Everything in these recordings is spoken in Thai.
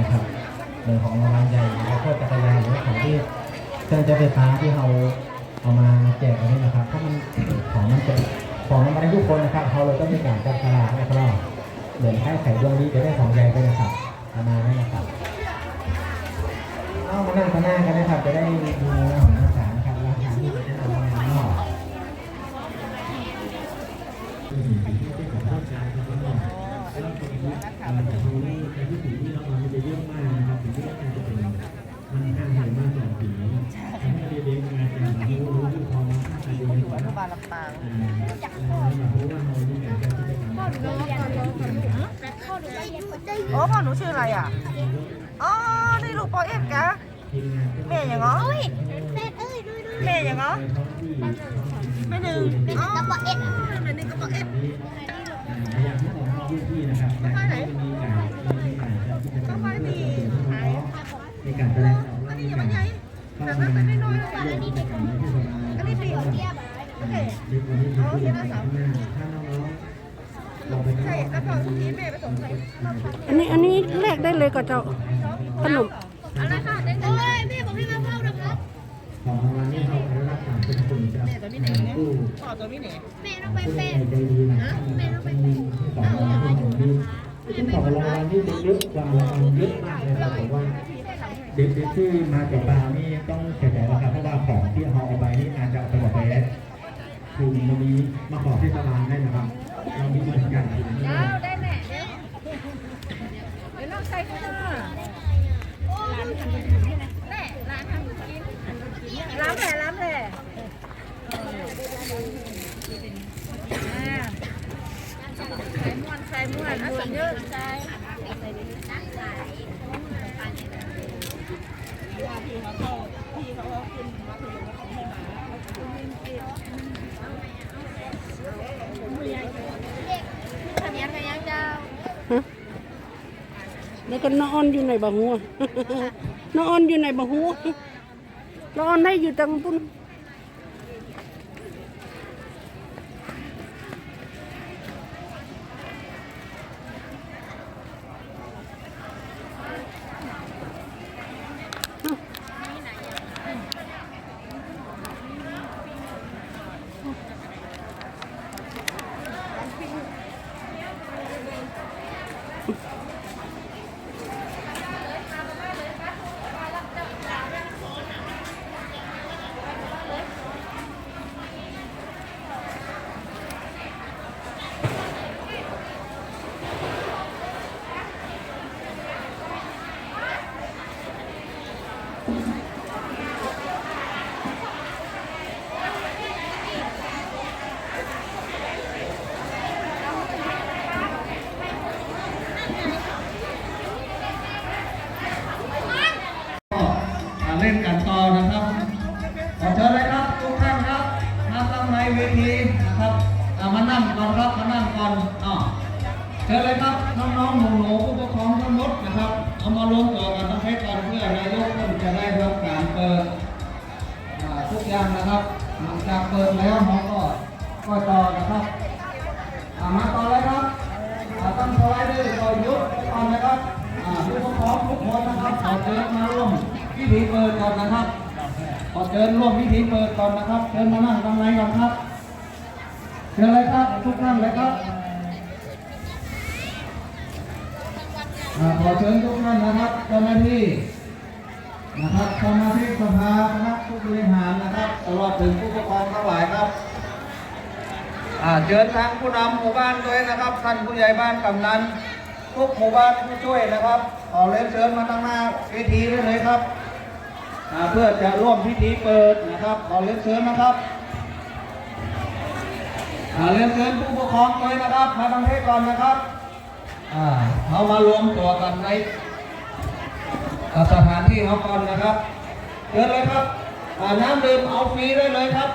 นะครับเรื่องของรางวัลใหญ่แล้วก็จักรยานหรือของที่เครื่องใช้ไฟฟ้าที่เราเอามาแจกกันนี่นะครับเพราะมันของมันเป็นของมันมาได้ทุกคนนะครับเขาเลยต้องมีการจัดตลาดนะครับเดินให้ไข่ดวงนี้จะได้ของ ชื่ออะไรอะ อ๋อ นี่ลูกปอเอ็มกะแม่อย่างง้อแม่เอ้ยดูดูแม่อย่างง้อแม่หนึ่งเป็นอ๋อกระบอกเอ็ดแม่หนึ่งกระบอกเอ็มไปไหนก็ไปดีหายในการแสดงออกอันนี้ยังไม่ใหญ่แต่นั้นเป็นน้อยๆแล้วอันนี้เด็กอันนี้ปีโอโอเคอ๋อเขียนหน้าเสาถ้าน้องๆลองไปใช่แล้วพอทุกทีแม่ไปส่งใครอันนี้อันนี้แลกได้เลยก็เจ้าขนมอะไรค่ะเด็กโอ้ยแม่บอกให้มาเฝ้านะครับของรางวัลนี่เขาได้รับการเป็นคนจากแม่ตัวนี้ไหนเนี่ยผู้พ่อตัวนี้ไหนแม่ต้องไปผู้เป็ใจนดีนะของรางวัลที่ดีของรางวัลที่เยอะกว่ารางวัลเยอะมากเลยครับผมว่าเด็กๆที่มาจากบาร์นี่ต้องเสียใจแล้วครับเพราะว่าของที่เอาเอาไปนี่อาจจะเอาไปหมดไปแล้วคือมันมีมาขอที่ตลาดได้นะครับ เรามีบริการถึงนี่ได้แม่เดี๋ยวน้องใส่เข้ามาร้านทำกินแม่ร้านทำกินร้านแผลร้านแผลใส่ม้วนใส่ม้วนอะสั่งเยอะใส่ แล้วก็นอนอยู่ในบะหัวนอนอยู่ในบะหัวนอนให้อยู่ตังปุ้น ก็เล่นกันต่อนะครับ ขอเชิญเลยครับทุกท่านครับมาตั้งในเว ทีนะครับเอามานั่งก่อนครับมานั่งก่อนอ๋อเชิญเลยครับน้องๆหนูๆผู้ปกครองทั้งหมดนะครับ เอามารวมตัวกันทั้งเพศก่อนเพื่อนายกท่านจะได้รับการเปิดทุกอย่างนะครับหลังจากเปิดแล้วเราก็ก็ต่อนะครับมาต่อเลยครับตั้งสไลด์ด้วยต่อยุทธก่อนนะครับผู้ปกครองทุกคนนะครับขอเชิญมาร่วมพิธีเปิดก่อนนะครับขอเชิญร่วมพิธีเปิดก่อนนะครับเชิญมานั่งตรงไหนก่อนครับ เชิญเลยครับทุกท่านเลยครับขอเชิญทุกท่านนะครับเจ้าหน้าที่นะครับสมาชิกสภาคณะผู้บริหารนะครับตลอดถึงผู้ปกครองทั้งหลายครับเชิญทางผู้นำหมู่บ้านด้วยนะครับท่านผู้ใหญ่บ้านกำนันทุกหมู่บ้านผู้ช่วยนะครับขอเรียนเชิญมาตั้งหน้าเวทีได้เลยครับเพื่อจะร่วมพิธีเปิดนะครับขอเรียนเชิญนะครับ เรียนเชิญผู้ปกครองด้วยนะครับ มาทางเพศก่อนนะครับเขามารวมตัวกันในสถานที่เขาก่อนนะครับเชิญเลยครับน้ำดื่มเอาฟรีได้เลยครับ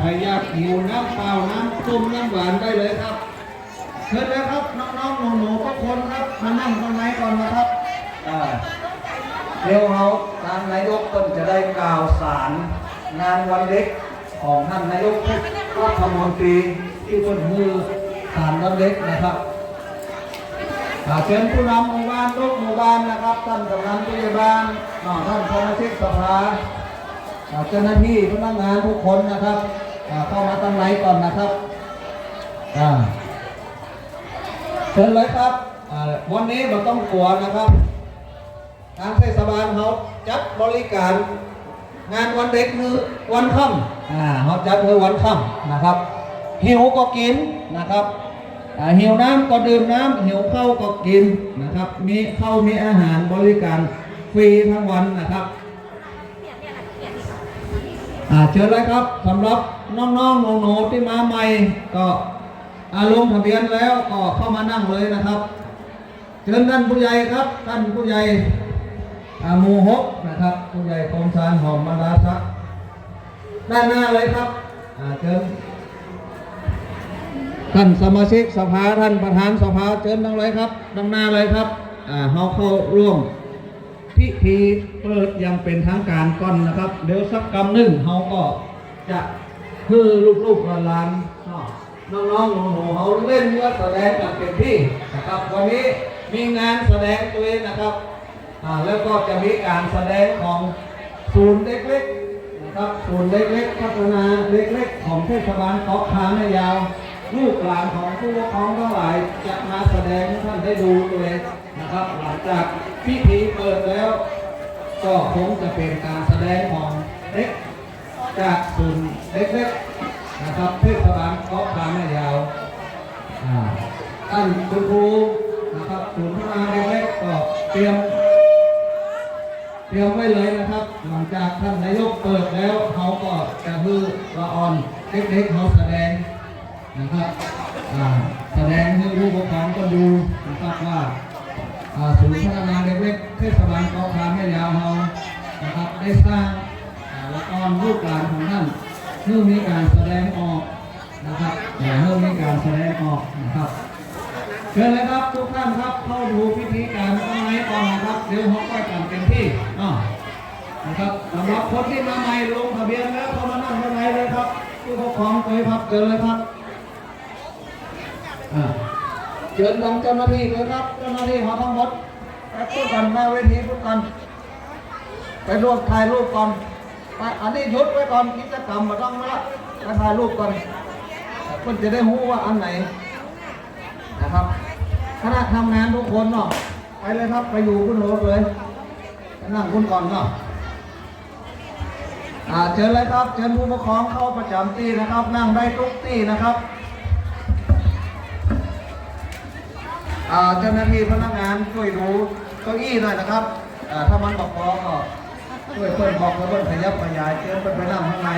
ใครอยากหิวน้ำเปล่าน้ำส้มน้ำหวานได้เลยครับเชิญเลยครับน้องๆหนูๆทุกคนครับมานั่งตรงไหนก่อนนะครับเดี๋ยวเราทางนายกต้นจะได้กล่าวสารงานวันเด็กของท่านนายกทุก รัฐมนตีที่ต้นมือสารวันเด็กนะครับอาเชิญผู้นำหมู่บ้านทุกหมู่บ้านนะครับท่านกำนันผู้ใหญ่บ้านท่านสมาชิกสภาอาเจ้าหน้าที่พนักงานทุกคนนะครับอาเข้ามาตั้งไหนก่อนนะครับอาเชิญเลยครับอาวันนี้เราต้องกลัวนะครับ ทางเทศบาลเขาจัดบริการ งานวันเด็กมือวันค่ำอ่าเขาจัดมือวันค่ำนะครับ หิวก็กินนะครับหิวน้ำก็ดื่มน้ำหิวข้าวก็กินนะครับ มีข้าวมีอาหารบริการฟรีทั้งวันนะครับอ่าเชิญเลยครับสำหรับน้องๆหนูๆที่มาใหม่ก็อาลงทะเบียนแล้วก็เข้ามานั่งเลยนะครับเชิญท่านผู้ใหญ่ครับท่านผู้ใหญ่ อาหมูฮกนะครับผู้ใหญ่กรมสารหอมมาลาสักด้านหน้าเลยครับเชิญท่านสมาชิกสภาท่านประธานสภาเชิญนั่งเลยครับด้านหน้าเลยครับอ่าเฮาเข้าร่วมพิธีเปิดยังเป็นทางการก่อนนะครับ เดี๋ยวสักกำหนึ่งเฮาก็จะคือลูกๆหลานน้องๆหนูๆเขาเล่นเมื่อแสดงกันเต็มที่นะครับ วันนี้มีงานแสดงตัวเองนะครับ แล้วก็จะมีการแสดงของศูนย์เล็กๆนะครับศูนย์เล็กๆพัฒนาเล็กๆ ของเทศบาลเกาะคาแม่ยาวลูกหลานของผู้ปกครองทั้งหลายจะมาแสดงให้ท่านได้ดูตัวเองนะครับหลังจากพิธีเปิดแล้ว ก็คงจะเป็นการแสดงของเด็กจากศูนย์เล็กๆนะครับเทศบาลเกาะคาแม่ยาวท่านคุณครูนะครับศูนย์พัฒนาเล็กๆก็เตรียม รียมไว้เลยนะครับ หลังจากท่านนายกเปิดแล้วเขาก็จะฮือละออนเด็กๆเขาแสดงนะครับแสดงให้ผู้ปกครองก็ดูนะครับว่าศูนย์พัฒนาเด็กๆเทศบาลเกาะคาแม่ยาวเรานะครับได้สร้างอ่าละครลูกหลานของท่านเพื่อมีการแสดงออกนะครับเพื่อมีการแสดงออกนะครับเชิญเลยครับทุกท่านครับ นะครับสำหรับคนที่มาใหม่ลงทะเบียนแล้วเขามานั่งข้างในเลยครับผู้ปกครองเคยพักเชิญเลยครับเชิญทางเจ้าหน้าที่เลยครับ เจ้าหน้าที่เขาทั้งหมดไปพูดกันหน้าเวทีพูดกัน ไปรวมถ่ายรูปก่อนไปอันนี้ยุดไว้ก่อนกิจกรรมมาต้องมาละไปถ่ายรูปก่อนเพื่อนจะได้รู้ว่าอันไหนนะครับคณะทำงานทุกคนเนาะไปเลยครับไปอยู่ขึ้นรถเลยนั่งคุณก่อนเนาะ อาเชิญเลยครับเชิญผู้ปกครองเข้าประจำที่นะครับ นั่งได้ทุกที่นะครับอาเจ้าหน้าที่พนักงานช่วยดูเก้าอี้หน่อยนะครับอาถ้ามันบอกพอก็ช่วยเพิ่นบอกแล้วเพิ่นขยับขยายเชิญเพิ่นไปนั่งข้างใน